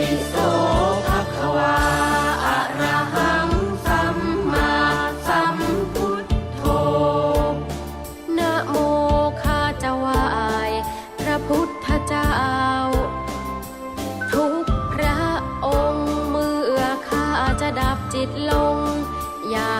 ริโสภควาอรหังสัมมาสัมพุทโธนะโมคาจะไวายพระพุทธเจ้า ทุกพระองค์เมื่อข้าจะดับจิตลง อย่า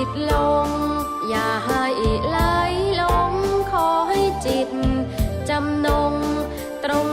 อย่าให้ไหลงขอให้จิต จำนงตรง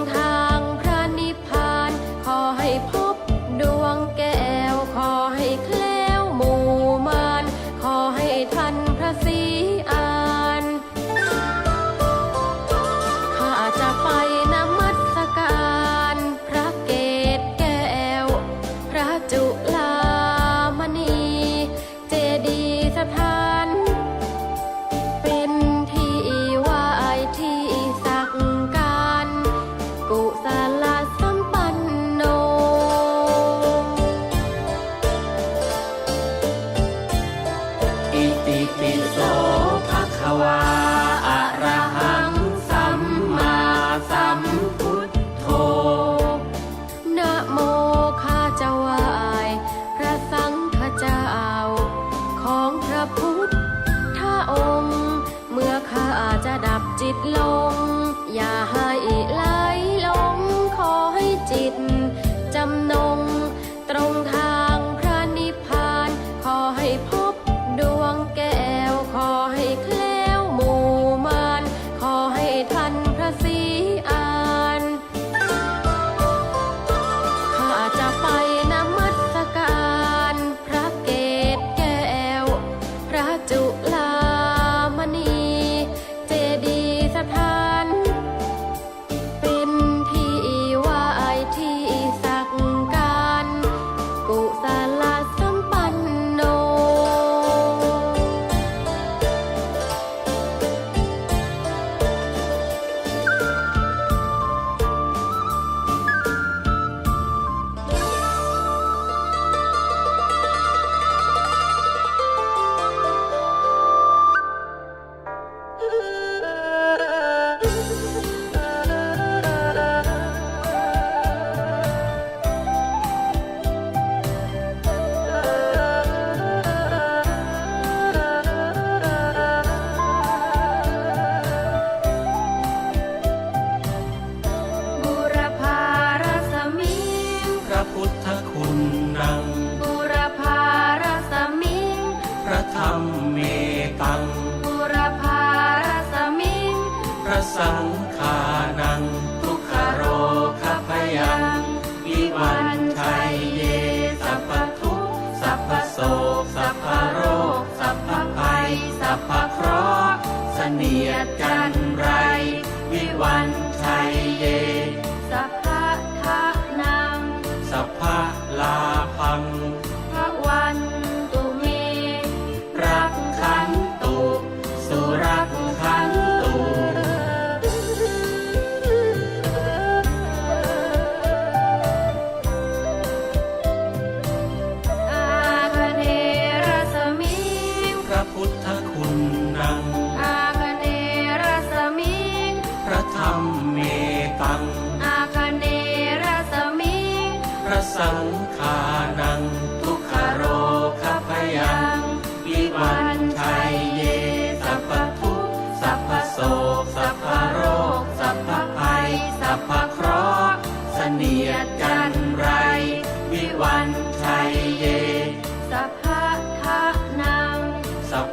จิตลง อย่าให้ละ ตังบุรพารสมิงพระสังฆานัง ทุกขโรคพยังวิวันชัยเยสัพพทุกสัพพโสสัพพโรค สัพพภัย สัพพเคราะห์เสนียดกันไร วิวันชัยเย สัพพทานัง สัพพลาพัง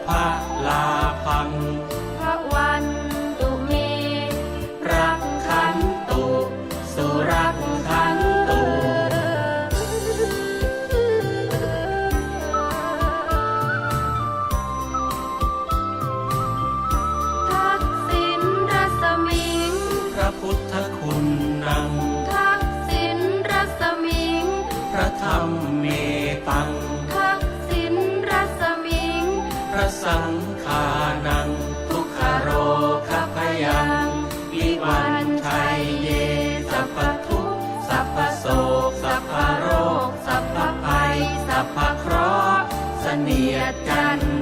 พพะลาพัง นียจัน